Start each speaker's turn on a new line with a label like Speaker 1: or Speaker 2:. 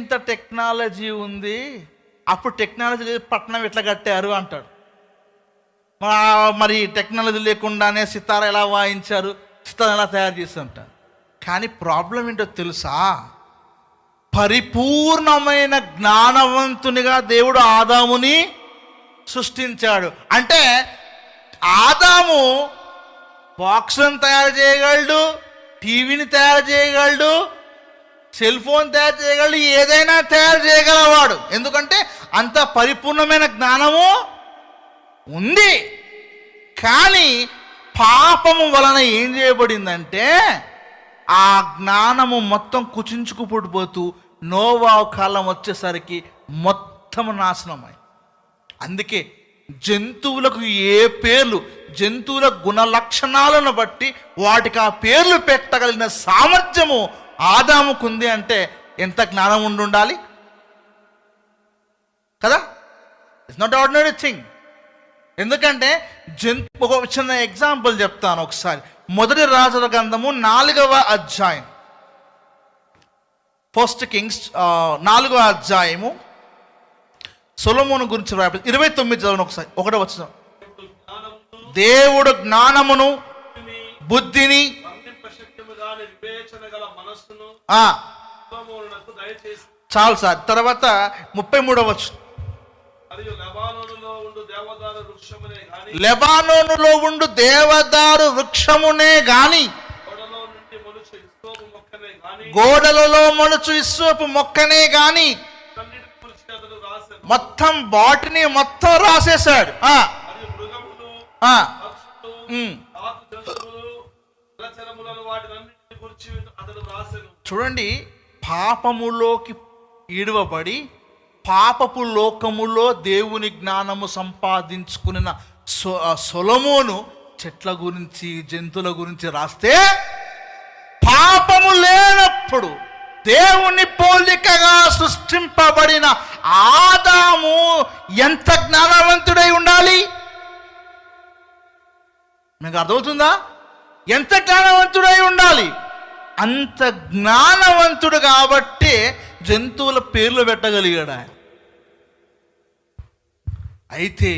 Speaker 1: ఇంత టెక్నాలజీ ఉంది అప్పుడు టెక్నాలజీ లేదు పట్టణం ఎట్లా కట్టారు అంటాడు. మరి టెక్నాలజీ లేకుండానే సితార ఎలా వాయించారు సితార ఎలా తయారు చేస్తుంటారు కానీ ప్రాబ్లం ఏంటో తెలుసా? పరిపూర్ణమైన జ్ఞానవంతునిగా దేవుడు ఆదాముని సృష్టించాడు. అంటే ఆదాము బాక్స్లను తయారు చేయగలడు టీవీని తయారు చేయగలడు సెల్ ఫోన్ తయారు చేయగలడు ఏదైనా తయారు చేయగలవాడు ఎందుకంటే అంత పరిపూర్ణమైన జ్ఞానము ఉంది. కానీ పాపము వలన ఏం చేయబడిందంటే ఆ జ్ఞానము మొత్తం కుచించుకుపడిపోతూ నోవా కాలం వచ్చేసరికి మొత్తం నాశనమై. అందుకే జంతువులకు ఏ పేర్లు జంతువుల గుణ లక్షణాలను బట్టి వాటికి ఆ పేర్లు పెట్టగలిగిన సామర్థ్యము ఆదాముకుంది అంటే ఎంత జ్ఞానం ఉండి ఉండాలి కదా? ఇట్స్ నాట్ ఆర్డినరీ థింగ్ ఎందుకంటే జంతు ఒక చిన్న ఎగ్జాంపుల్ చెప్తాను ఒకసారి. మొదటి రాజుల గ్రంథము నాలుగవ అధ్యాయం. ఫస్ట్ కింగ్స్ నాలుగవ అధ్యాయము. సొలమోను గురించి ఇరవై తొమ్మిది చదవను ఒకసారి. ఒకటో వచ్చిన దేవుడు జ్ఞానమును బుద్ధిని చాలు సార్. తర్వాత ముప్పై మూడవ వచ్చు
Speaker 2: లెబానోనులో ఉండు దేవదారు వృక్షమునే గాని
Speaker 1: గోడలలో మొలుచు ఇస్సోపు మొక్కనే గాని మొత్తం బాటిని మొత్తం రాసేశాడు. ఆ, చూడండి పాపములోకి ఈడవబడి పాపపు లోకములో దేవుని జ్ఞానము సంపాదించుకున్న సొ సొలమోను చెట్ల గురించి జంతువుల గురించి రాస్తే పాపము లేనప్పుడు దేవుని పోలికగా సృష్టింపబడిన ఆదాము ఎంత జ్ఞానవంతుడై ఉండాలి? మీకు అర్థమవుతుందా? ఎంత జ్ఞానవంతుడై ఉండాలి? అంత జ్ఞానవంతుడు కాబట్టి జంతువుల పేర్లు పెట్టగలిగాడు ఆయన. అయితే